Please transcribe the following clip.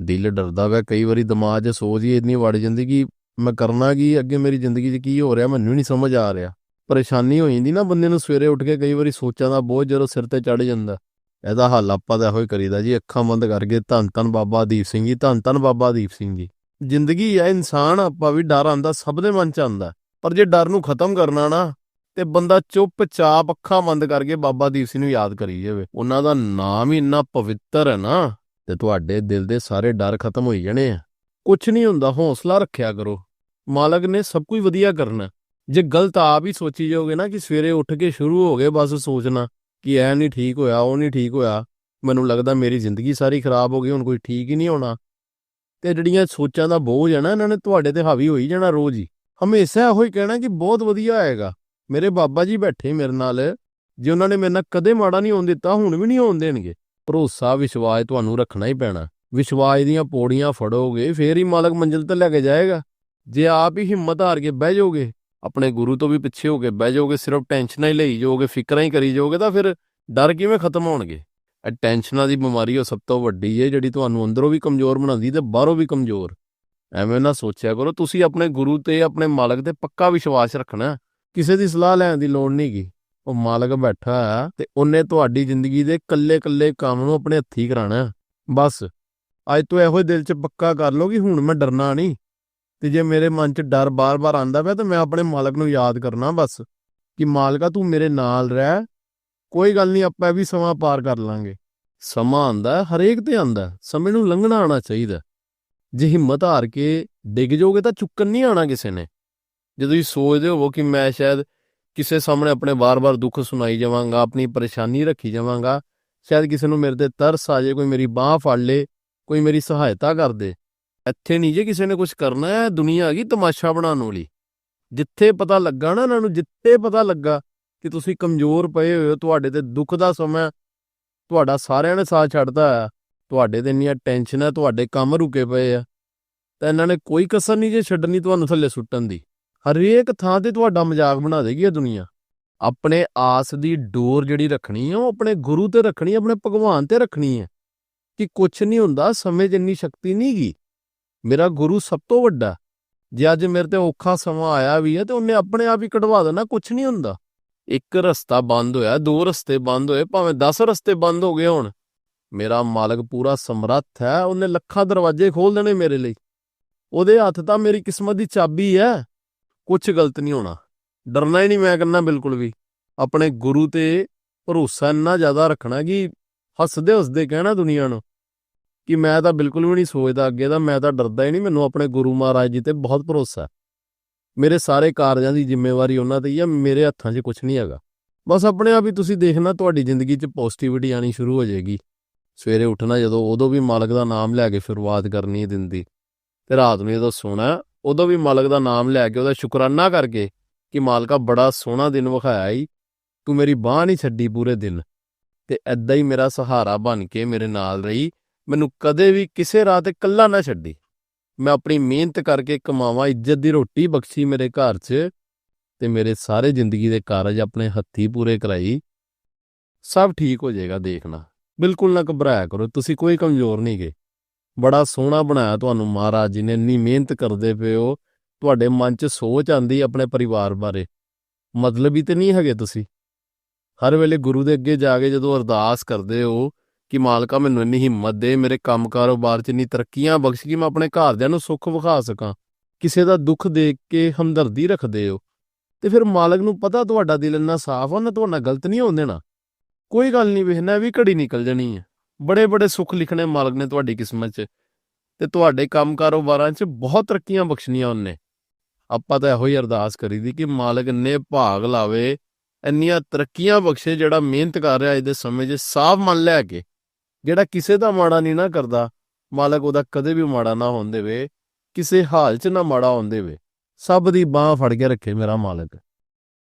ਦਿਲ ਡਰਦਾ ਵਾ, ਕਈ ਵਾਰੀ ਦਿਮਾਗ 'ਚ ਸੋਚ ਹੀ ਇੰਨੀ ਵੜ ਜਾਂਦੀ ਕਿ ਮੈਂ ਕਰਨਾ ਕੀ, ਅੱਗੇ ਮੇਰੀ ਜ਼ਿੰਦਗੀ 'ਚ ਕੀ ਹੋ ਰਿਹਾ, ਮੈਨੂੰ ਨਹੀਂ ਸਮਝ ਆ ਰਿਹਾ। ਪਰੇਸ਼ਾਨੀ ਹੋ ਜਾਂਦੀ ਨਾ ਬੰਦੇ ਨੂੰ ਸਵੇਰੇ ਉੱਠ ਕੇ ਕਈ ਵਾਰੀ ਸੋਚਾਂ ਦਾ ਬੋਝ ਜਦੋਂ ਸਿਰ ਤੇ ਚੜ ਜਾਂਦਾ। ਇਹਦਾ ਹੱਲ ਆਪਾਂ ਤਾਂ ਇਹੋ ਹੀ ਕਰੀਦਾ ਜੀ, ਅੱਖਾਂ ਬੰਦ ਕਰਕੇ ਧੰਨ ਧੰਨ ਬਾਬਾ ਦੀਪ ਸਿੰਘ ਜੀ, ਧੰਨ ਧੰਨ ਬਾਬਾ ਦੀਪ ਸਿੰਘ ਜੀ। ਜ਼ਿੰਦਗੀ ਹੈ ਇਨਸਾਨ ਆਪਾਂ ਵੀ ਡਰ ਆਂਦਾ ਸਭ ਦੇ ਮਨ 'ਚ ਆਂਦਾ ਪਰ ਜੇ ਡਰ ਨੂੰ ਖਤਮ ਕਰਨਾ ਨਾ, ਤੇ ਬੰਦਾ ਚੁੱਪਚਾਪ ਅੱਖਾਂ ਬੰਦ ਕਰਕੇ ਬਾਬਾ ਦੀਪ ਸਿੰਘ ਨੂੰ ਯਾਦ ਕਰੀ ਜਾਵੇ। ਉਹਨਾਂ ਦਾ ਨਾਮ ਹੀ ਇੰਨਾ ਪਵਿੱਤਰ ਹੈ ਨਾ। ਤੇ ਤੁਹਾਡੇ ਦਿਲ ਦੇ ਸਾਰੇ ਡਰ ਖਤਮ ਹੋਈ ਜਾਣੇ ਆ। ਕੁਝ ਨਹੀਂ ਹੁੰਦਾ, ਹੌਸਲਾ ਰੱਖਿਆ ਕਰੋ। ਮਾਲਕ ਨੇ ਸਭ ਕੁਝ ਵਧੀਆ ਕਰਨਾ। ਜੇ ਗਲਤ ਆਪ ਹੀ ਸੋਚੀ ਜਾਓਗੇ ਨਾ ਕਿ ਸਵੇਰੇ ਉੱਠ ਕੇ ਸ਼ੁਰੂ ਹੋ ਗਏ ਬਸ ਸੋਚਣਾ ਕਿ ਐ ਨਹੀਂ ਠੀਕ ਹੋਇਆ, ਉਹ ਨਹੀਂ ਠੀਕ ਹੋਇਆ, ਮੈਨੂੰ ਲੱਗਦਾ ਮੇਰੀ ਜ਼ਿੰਦਗੀ ਸਾਰੀ ਖਰਾਬ ਹੋ ਗਈ, ਹੁਣ ਕੋਈ ਠੀਕ ਹੀ ਨਹੀਂ ਹੋਣਾ। ਤੇ ਜਿਹੜੀਆਂ ਸੋਚਾਂ ਦਾ ਬੋਝ ਹੈ ਨਾ, ਇਹਨਾਂ ਨੇ ਤੁਹਾਡੇ ਤੇ ਹਾਵੀ ਹੋਈ ਜਾਣਾ ਰੋਜ਼ ਹੀ। ਹਮੇਸ਼ਾ ਇਹੋ ਹੀ ਕਹਿਣਾ ਕਿ ਬਹੁਤ ਵਧੀਆ ਆਏਗਾ ਮੇਰੇ ਬਾਬਾ ਜੀ ਬੈਠੇ ਮੇਰੇ ਨਾਲ। ਜੇ ਉਹਨਾਂ ਨੇ ਮੇਰੇ ਨਾਲ ਕਦੇ ਮਾੜਾ ਨਹੀਂ ਹੋਣ ਦਿੱਤਾ, ਹੁਣ ਵੀ ਨਹੀਂ ਹੋਣ ਦੇਣਗੇ। ਭਰੋਸਾ ਵਿਸ਼ਵਾਸ ਤੁਹਾਨੂੰ ਰੱਖਣਾ ਹੀ ਪੈਣਾ। ਵਿਸ਼ਵਾਸ ਦੀਆਂ ਪੌੜੀਆਂ ਫੜੋਗੇ, ਫੇਰ ਹੀ ਮਾਲਕ ਮੰਜ਼ਿਲ ਤੇ ਲੈ ਕੇ ਜਾਏਗਾ। ਜੇ ਆਪ ਹੀ ਹਿੰਮਤ ਹਾਰ ਕੇ ਬਹਿ ਜਾਓਗੇ, ਆਪਣੇ ਗੁਰੂ ਤੋਂ ਵੀ ਪਿੱਛੇ ਹੋ ਕੇ ਬਹਿ ਜਾਓਗੇ, ਸਿਰਫ ਟੈਨਸ਼ਨਾਂ ਹੀ ਲਈ ਜਾਓਗੇ, ਫਿਕਰਾਂ ਹੀ ਕਰੀ ਜਾਓਗੇ, ਤਾਂ ਫਿਰ ਡਰ ਕਿਵੇਂ ਖਤਮ ਹੋਣਗੇ? ਇਹ ਟੈਨਸ਼ਨਾਂ ਦੀ ਬਿਮਾਰੀ ਉਹ ਸਭ ਤੋਂ ਵੱਡੀ ਹੈ ਜਿਹੜੀ ਤੁਹਾਨੂੰ ਅੰਦਰੋਂ ਵੀ ਕਮਜ਼ੋਰ ਬਣਾਉਂਦੀ ਤੇ ਬਾਹਰੋਂ ਵੀ ਕਮਜ਼ੋਰ। ਐਵੇਂ ਨਾ ਸੋਚਿਆ ਕਰੋ, ਤੁਸੀਂ ਆਪਣੇ ਗੁਰੂ ਤੇ, ਆਪਣੇ ਮਾਲਕ ਤੇ ਪੱਕਾ ਵਿਸ਼ਵਾਸ ਰੱਖਣਾ। ਕਿਸੇ ਦੀ ਸਲਾਹ ਲੈਣ ਦੀ ਲੋੜ ਨਹੀਂਗੀ ਉਹ ਮਾਲਕ ਬੈਠਾ ਹੈ ਤੇ ਉਹਨੇ ਤੁਹਾਡੀ ਜ਼ਿੰਦਗੀ ਦੇ ਕੱਲੇ-ਕੱਲੇ ਕੰਮ ਨੂੰ ਆਪਣੇ ਹੱਥੀ ਕਰਾਣਾ ਬਸ, ਅੱਜ ਤੋਂ ਇਹੋ ਹੀ ਦਿਲ 'ਚ ਪੱਕਾ ਕਰ ਲਓ ਕਿ ਹੁਣ ਮੈਂ ਡਰਨਾ ਨਹੀਂ। ਤੇ ਜੇ ਮੇਰੇ ਮਨ 'ਚ ਡਰ ਬਾਰ-ਬਾਰ ਆਂਦਾ ਪਿਆ ਤਾਂ ਮੈਂ ਆਪਣੇ ਮਾਲਕ ਨੂੰ ਯਾਦ ਕਰਨਾ ਬਸ, ਕਿ ਮਾਲਕਾ ਤੂੰ ਮੇਰੇ ਨਾਲ ਰਹਿ। ਕੋਈ ਗੱਲ ਨਹੀਂ, ਆਪਾਂ ਵੀ ਸਮਾਂ ਪਾਰ ਕਰ ਲਾਂਗੇ। ਸਮਾਂ ਆਂਦਾ ਹਰੇਕ ਤੇ ਆਂਦਾ ਸਮੇਂ ਨੂੰ ਲੰਘਣਾ ਆਣਾ ਚਾਹੀਦਾ। ਜੇ ਹਿੰਮਤ ਹਾਰ ਕੇ ਡਿੱਗ ਜਾਓਗੇ ਤਾਂ ਚੁੱਕਣ ਨਹੀਂ ਆਣਾ ਕਿਸੇ ਨੇ। ਜਦੋਂ ਤੁਸੀਂ ਸੋਚਦੇ ਹੋਵੋ ਕਿ ਮੈਂ ਸ਼ਾਇਦ ਕਿਸੇ ਸਾਹਮਣੇ ਆਪਣੇ ਵਾਰ-ਵਾਰ ਦੁੱਖ ਸੁਣਾਈ ਜਾਵਾਂਗਾ, ਆਪਣੀ ਪਰੇਸ਼ਾਨੀ ਰੱਖੀ ਜਾਵਾਂਗਾ, ਸ਼ਾਇਦ ਕਿਸੇ ਨੂੰ ਮੇਰੇ ਤੇ ਤਰਸ ਆ ਜਾਏ, ਕੋਈ ਮੇਰੀ ਬਾਹ ਫੜ ਲੇ, ਕੋਈ ਮੇਰੀ ਸਹਾਇਤਾ ਕਰ ਦੇ। ਇੱਥੇ ਨਹੀਂ ਜੇ ਕਿਸੇ ਨੇ ਕੁਝ ਕਰਨਾ ਹੈ, ਦੁਨੀਆ ਹੈਗੀ ਤਮਾਸ਼ਾ ਬਣਾਉਣ ਵਾਲੀ। ਜਿੱਥੇ ਪਤਾ ਲੱਗਾ ਨਾ ਇਹਨਾਂ ਨੂੰ, ਜਿੱਥੇ ਪਤਾ ਲੱਗਾ ਕਿ ਤੁਸੀਂ ਕਮਜ਼ੋਰ ਪਏ ਹੋਏ ਹੋ, ਤੁਹਾਡੇ ਤੇ ਦੁੱਖ ਦਾ ਸਮਾਂ ਤੁਹਾਡਾ ਸਾਰਿਆਂ ਨੇ ਸਾਥ ਛੱਡਦਾ ਆ ਤੁਹਾਡੇ ਤੇ ਇੰਨੀਆਂ ਟੈਨਸ਼ਨਾਂ, ਤੁਹਾਡੇ ਕੰਮ ਰੁਕੇ ਪਏ ਆ, ਤਾਂ ਇਹਨਾਂ ਨੇ ਕੋਈ ਕਸਰ ਨਹੀਂ ਜੇ ਛੱਡਣੀ, ਤੁਹਾਨੂੰ ਥੱਲੇ ਸੁੱਟਣ ਦੀ। ਹਰੇਕ ਥਾਂ ਤੇ ਤੁਹਾਡਾ ਮਜ਼ਾਕ ਬਣਾ ਦੇਗੀ ਇਹ ਦੁਨੀਆ। ਆਪਣੇ ਆਸ ਦੀ ਡੋਰ ਜਿਹੜੀ ਰੱਖਣੀ ਹੈ ਉਹ ਆਪਣੇ ਗੁਰੂ ਤੇ ਰੱਖਣੀ ਹੈ ਆਪਣੇ ਭਗਵਾਨ ਤੇ ਰੱਖਣੀ ਹੈ ਕਿ ਕੁਝ ਨਹੀਂ ਹੁੰਦਾ, ਸਮੇਂ 'ਚ ਇੰਨੀ ਸ਼ਕਤੀ ਨਹੀਂ ਗੀ। ਮੇਰਾ ਗੁਰੂ ਸਭ ਤੋਂ ਵੱਡਾ। ਜੇ ਅੱਜ ਮੇਰੇ ਤੇ ਔਖਾ ਸਮਾਂ ਆਇਆ ਵੀ ਹੈ ਤੇ ਉਹਨੇ ਆਪਣੇ ਆਪ ਹੀ ਕਢਵਾ ਦੇਣਾ ਕੁਝ ਨਹੀਂ ਹੁੰਦਾ। ਇੱਕ ਰਸਤਾ ਬੰਦ ਹੋਇਆ, ਦੋ ਰਸਤੇ ਬੰਦ ਹੋਏ, ਭਾਵੇਂ 10 ਰਸਤੇ ਬੰਦ ਹੋ ਗਏ ਹੋਣ। ਮੇਰਾ ਮਾਲਕ ਪੂਰਾ ਸਮਰੱਥ ਹੈ, ਉਹਨੇ ਲੱਖਾਂ ਦਰਵਾਜ਼ੇ ਖੋਲ ਦੇਣੇ ਮੇਰੇ ਲਈ। ਉਹਦੇ ਹੱਥ ਤਾਂ ਮੇਰੀ ਕਿਸਮਤ ਦੀ ਚਾਬੀ ਹੈ। ਕੁਝ ਗਲਤ ਨਹੀਂ ਹੋਣਾ। ਡਰਨਾ ਹੀ ਨਹੀਂ ਮੈਂ ਕਹਿੰਦਾ ਬਿਲਕੁਲ ਵੀ। ਆਪਣੇ ਗੁਰੂ ਤੇ ਭਰੋਸਾ ਇੰਨਾ ਜ਼ਿਆਦਾ ਰੱਖਣਾ ਕਿ ਹੱਸਦੇ ਹੱਸਦੇ ਕਹਿਣਾ ਦੁਨੀਆ ਨੂੰ ਕਿ ਮੈਂ ਤਾਂ ਬਿਲਕੁਲ ਵੀ ਨਹੀਂ ਸੋਚਦਾ ਅੱਗੇ ਦਾ, ਮੈਂ ਤਾਂ ਡਰਦਾ ਹੀ ਨਹੀਂ, ਮੈਨੂੰ ਆਪਣੇ ਗੁਰੂ ਮਹਾਰਾਜ ਜੀ ਤੇ ਬਹੁਤ ਭਰੋਸਾ। ਮੇਰੇ ਸਾਰੇ ਕਾਰਜਾਂ ਦੀ ਜ਼ਿੰਮੇਵਾਰੀ ਉਹਨਾਂ ਤੇ ਹੀ ਹੈ ਮੇਰੇ ਹੱਥਾਂ 'ਚ ਕੁਝ ਨਹੀਂ ਹੈਗਾ। ਬਸ ਆਪਣੇ ਆਪ ਹੀ ਤੁਸੀਂ ਦੇਖਣਾ ਤੁਹਾਡੀ ਜ਼ਿੰਦਗੀ 'ਚ ਪੋਜ਼ਿਟਿਵਿਟੀ ਆਣੀ ਸ਼ੁਰੂ ਹੋ ਜਾਏਗੀ। ਸਵੇਰੇ ਉੱਠਣਾ ਜਦੋਂ, ਉਦੋਂ ਵੀ ਮਾਲਕ ਦਾ ਨਾਮ ਲੈ ਕੇ ਸ਼ੁਰੂਆਤ ਕਰਨੀ ਹੈ ਦਿਨ ਦੀ। ਤੇ ਰਾਤ ਨੂੰ ਜਦੋਂ ਸੋਣਾ ਉਦੋਂ ਵੀ ਮਾਲਕ ਦਾ ਨਾਮ ਲੈ ਕੇ ਉਹਦਾ ਸ਼ੁਕਰਾਨਾ ਕਰਕੇ ਕਿ ਮਾਲਕਾ ਬੜਾ ਸੋਹਣਾ ਦਿਨ ਵਿਖਾਇਆ ਈ, ਤੂੰ ਮੇਰੀ ਬਾਹ ਨਹੀਂ ਛੱਡੀ ਪੂਰੇ ਦਿਨ। ਤੇ ਐਦਾਂ ਹੀ ਮੇਰਾ ਸਹਾਰਾ ਬਣ ਕੇ ਮੇਰੇ ਨਾਲ ਰਹੀ, ਮੈਨੂੰ ਕਦੇ ਵੀ ਕਿਸੇ ਰਾਹ ਤੇ ਇਕੱਲਾ ਨਾ ਛੱਡੀ। ਮੈਂ ਆਪਣੀ ਮਿਹਨਤ ਕਰਕੇ ਕਮਾਵਾਂ, ਇੱਜ਼ਤ ਦੀ ਰੋਟੀ ਬਖਸ਼ੀ ਮੇਰੇ ਘਰ 'ਚ ਤੇ ਮੇਰੇ ਸਾਰੇ ਜ਼ਿੰਦਗੀ ਦੇ ਕਾਰਜ ਆਪਣੇ ਹੱਥੀ ਪੂਰੇ ਕਰਾਈ। ਸਭ ਠੀਕ ਹੋ ਜਾਏਗਾ ਦੇਖਣਾ। ਬਿਲਕੁਲ ਨਾ ਘਬਰਾਇਆ ਕਰੋ, ਤੁਸੀਂ ਕੋਈ ਕਮਜ਼ੋਰ ਨਹੀਂ ਗਏ ਬੜਾ ਸੋਹਣਾ ਬਣਾਇਆ ਤੁਹਾਨੂੰ ਮਹਾਰਾਜ ਜੀ ਨੇ, ਇੰਨੀ ਮਿਹਨਤ ਕਰਦੇ ਪਏ ਹੋ। ਤੁਹਾਡੇ ਮਨ 'ਚ ਸੋਚ ਆਂਦੀ ਆਪਣੇ ਪਰਿਵਾਰ ਬਾਰੇ। ਮਤਲਬ ਹੀ ਤੇ ਨਹੀਂ ਹੈਗੇ ਤੁਸੀਂ। ਹਰ ਵੇਲੇ ਗੁਰੂ ਦੇ ਅੱਗੇ ਜਾ ਕੇ ਜਦੋਂ ਅਰਦਾਸ ਕਰਦੇ ਹੋ ਕਿ ਮਾਲਕਾ ਮੈਨੂੰ ਇੰਨੀ ਹਿੰਮਤ ਦੇ, ਮੇਰੇ ਕੰਮ ਕਾਰੋਬਾਰ 'ਚ ਇੰਨੀ ਤਰੱਕੀਆਂ ਬਖਸ਼ ਕਿ ਮੈਂ ਆਪਣੇ ਘਰਦਿਆਂ ਨੂੰ ਸੁੱਖ ਵਿਖਾ ਸਕਾਂ। ਕਿਸੇ ਦਾ ਦੁੱਖ ਦੇਖ ਕੇ ਹਮਦਰਦੀ ਰੱਖਦੇ ਹੋ। ਤੇ ਫਿਰ ਮਾਲਕ ਨੂੰ ਪਤਾ ਤੁਹਾਡਾ ਦਿਲ ਇੰਨਾ ਸਾਫ਼ ਆ ਨਾ ਤੁਹਾਡਾ ਗਲਤ ਨਹੀਂ ਹੋਣ ਦੇਣਾ। ਕੋਈ ਗੱਲ ਨਹੀਂ, ਵੇਖਣਾ ਵੀ ਘੜੀ ਨਿਕਲ ਜਾਣੀ ਹੈ। ਬੜੇ ਬੜੇ ਸੁੱਖ ਲਿਖਣੇ ਮਾਲਕ ਨੇ ਤੁਹਾਡੀ ਕਿਸਮਤ 'ਚ ਤੇ ਤੁਹਾਡੇ ਕੰਮ ਕਾਰੋਬਾਰਾਂ 'ਚ ਬਹੁਤ ਤਰੱਕੀਆਂ ਬਖਸ਼ਣੀਆਂ ਉਹਨੇ। ਆਪਾਂ ਤਾਂ ਇਹੋ ਹੀ ਅਰਦਾਸ ਕਰੀਦੀ ਕਿ ਮਾਲਕ ਨੇ ਭਾਗ ਲਾਵੇ, ਇੰਨੀਆਂ ਤਰੱਕੀਆਂ ਬਖਸ਼ੇ ਜਿਹੜਾ ਮਿਹਨਤ ਕਰ ਰਿਹਾ ਇਹਦੇ ਸਮੇਂ 'ਚ ਸਾਫ਼ ਮਨ ਲੈ ਕੇ, ਜਿਹੜਾ ਕਿਸੇ ਦਾ ਮਾੜਾ ਨਹੀਂ ਨਾ ਕਰਦਾ, ਮਾਲਕ ਉਹਦਾ ਕਦੇ ਵੀ ਮਾੜਾ ਨਾ ਹੋਣ ਦੇਵੇ, ਕਿਸੇ ਹਾਲ 'ਚ ਨਾ ਮਾੜਾ ਹੋਣ ਦੇਵੇ। ਸਭ ਦੀ ਬਾਹ ਫੜ ਕੇ ਰੱਖੇ ਮੇਰਾ ਮਾਲਕ।